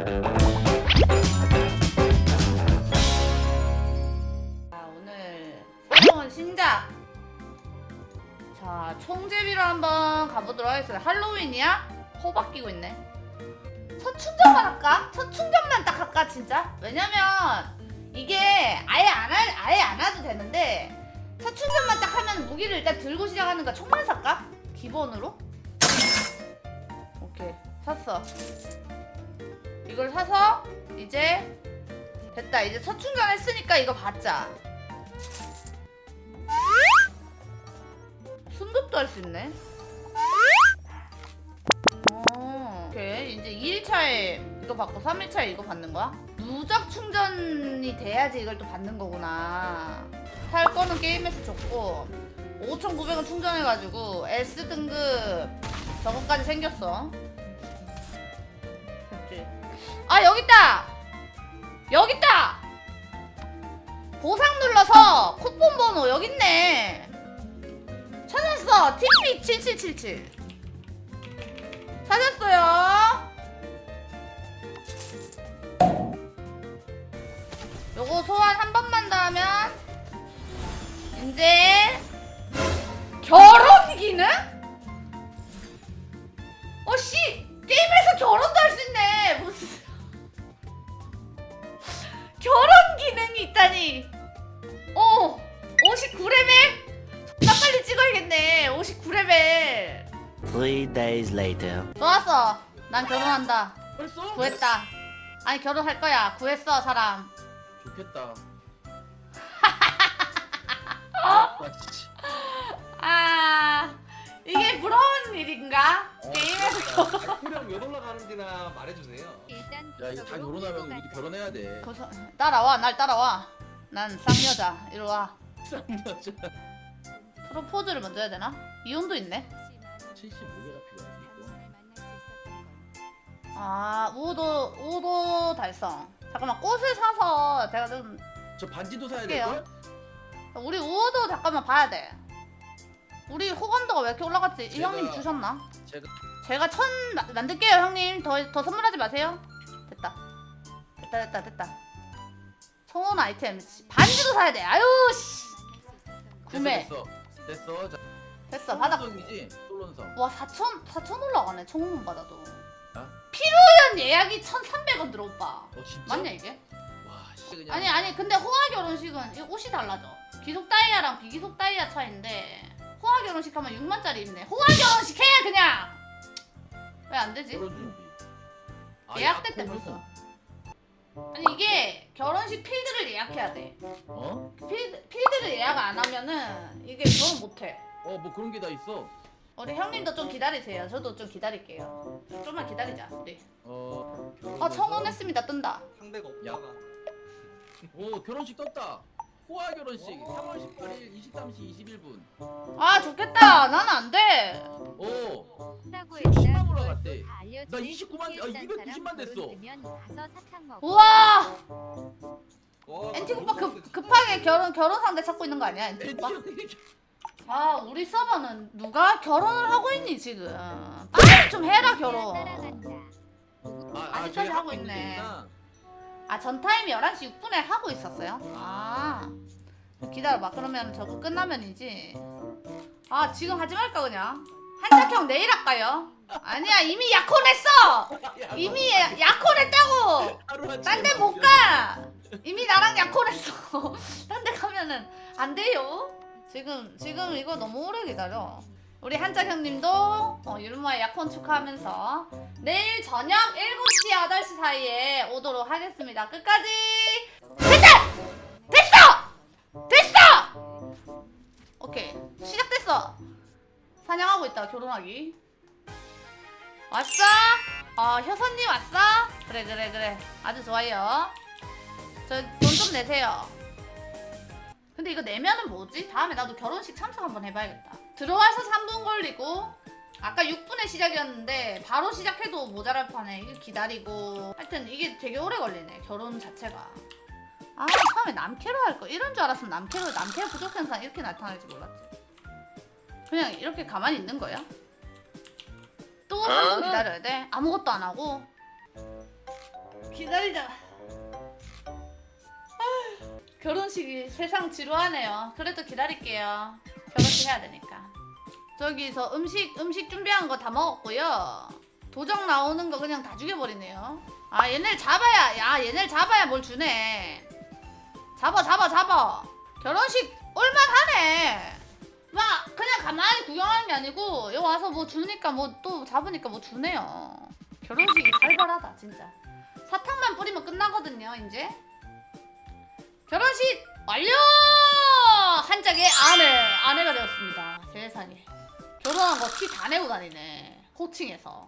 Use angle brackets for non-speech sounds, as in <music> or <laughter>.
자, 오늘 새로운 신작. 자, 총제비로 한번 가보도록 하겠습니다. 할로윈이야? 호박 끼고 있네. 첫 충전만 할까? 첫 충전만 딱 할까 진짜? 왜냐면 이게 아예 안 할, 아예 안 해도 되는데 첫 충전만 딱 하면 무기를 일단 들고 시작하는 거 총만 살까? 기본으로? 오케이 샀어. 이걸 사서 이제 됐다. 이제 첫 충전했으니까 이거 받자. 순급도 할 수 있네. 어, 오케이. 이제 2일차에 이거 받고 3일차에 이거 받는 거야? 누적 충전이 돼야지 이걸 또 받는 거구나. 살 거는 게임에서 줬고 5,900원 충전해가지고 S 등급 저거까지 생겼어 아 여기 있다. 여기 있다. 보상 눌러서 쿠폰 번호 여기 있네. 찾았어. TV 7777 찾았어요. 요거 소환 한 번만 더 하면 이제 결혼 기능? 어씨. 게임에서 결혼도 Three days later. 좋았어 난 결혼한다 벌써? 구했다 아니 결혼할 거야 구했어 사람 좋겠다. 아, <laughs> 진짜. 아 이게 부러운 일인가? 게임에서 아, 코령 몇 올라가는지나 말해주세요. 일단 야 이거 다 결혼하면 우리도 결혼해야 돼. 거서, 따라와 날 따라와 난 쌍여자 이리 와 쌍여자. 프로포즈를 먼저 해야 되나? 이혼도 있네 75개가 필요하지 이거. 아 우도 우도 달성 잠깐만 꽃을 사서 제가 좀 저 반지도 사야 할게요. 될 걸? 우리 우도 잠깐만 봐야 돼 우리 호감도가 왜 이렇게 올라갔지? 이 제가- 형님 주셨나? 제가 제가 천 마- 만들게요 형님 더, 더 선물하지 마세요 됐다 됐다 됐다 됐다 청혼 아이템 씨, 반지도 사야 돼 아유 씨 구매 됐어 됐어. 됐어. 자, 됐어 받아 솔론성. 와 4천 4천 올라가네 청혼 받아도 아? 필요한 예약이 1,300원 들어 오빠 어 진짜? 맞냐 이게? 와 씨. 그냥. 아니 아니 근데 호화 결혼식은 이 옷이 달라져 기속 다이아랑 비기속 다이아 차인데 호화 결혼식 하면 6만짜리 입네 호화 결혼식 해 그냥 왜 안 되지? 아, 예약됐 때? 벌써 아니 이게 결혼식 필드를 예약해야 돼 어? 필드, 필드를 예약 안 하면은 이게 결혼 못해 어뭐 그런 게 다 있어. 우리 형님도 좀 기다리세요 저도 좀 기다릴게요 좀만 기다리자 우리 어. 아 청혼했습니다 뜬다 상대가 야. 없잖아. 오 결혼식 떴다. 호화 결혼식 3월 18일 23시 21분. 아 좋겠다 나는 안돼 오. 사고 10만 올라갔대. 나 29만, 아, 290만 됐어. 가서 사탕 먹어. 우와 와, 엔티 나 오빠 급. 급하게 결혼 결혼 상대 찾고 있는 거 아니야 엔티 오빠? 아 우리 서버는 누가 결혼을 하고 있니 지금? 빨리 좀 해라 결혼. 따라간다. 아직까지 하고 있네. 아 전타임이 11시 6분에 하고 있었어요? 아 기다려봐. 그러면 저거 끝나면이지. 아 지금 하지 말까 그냥? 한짝형 내일 할까요? 아니야 이미 약혼했어! 이미 야- 약혼했다고! 딴데못 가! 이미 나랑 약혼했어. <laughs> 딴 데 가면은 안 돼요 지금 지금 이거 너무 오래 기다려. 우리 한짝 형님도 어, 유르마의 약혼 축하하면서 내일 저녁 7시 8시 사이에 오도록 하겠습니다. 끝까지! 됐다! 됐어! 됐어! 오케이. 시작됐어. 사냥하고 있다 결혼하기. 왔어? 어 효선님 왔어? 그래 그래 그래. 아주 좋아요. 저 돈 좀 내세요 근데 이거 내면은 뭐지? 다음에 나도 결혼식 참석 한번 해봐야겠다 들어와서 3분 걸리고 아까 6분에 시작이었는데 바로 시작해도 모자랄 판에 이게 기다리고 하여튼 이게 되게 오래 걸리네 결혼 자체가 아 처음에 남캐로 할 거 이런 줄 알았으면 남캐로 남캐 부족 현상 이렇게 나타날지 몰랐지 그냥 이렇게 가만히 있는 거야? 또 3분 기다려야 돼? 아무것도 안 하고 기다리자. 결혼식이 세상 지루하네요. 그래도 기다릴게요. 결혼식 해야 되니까. 저기서 음식 음식 준비한 거 다 먹었고요. 도적 나오는 거 그냥 다 죽여버리네요. 아 얘네를 잡아야 야 얘네를 잡아야 뭘 주네. 잡아 잡아 잡아. 결혼식 올만하네. 막 그냥 가만히 구경하는 게 아니고 여기 와서 뭐 주니까 뭐 또 잡으니까 뭐 주네요. 결혼식이 살벌하다 진짜. 사탕만 뿌리면 끝나거든요 이제. 결혼식 완료! 한 짝의 아내 아내가 되었습니다. 세상에. 결혼한 거 티 다 내고 다니네. 호칭에서.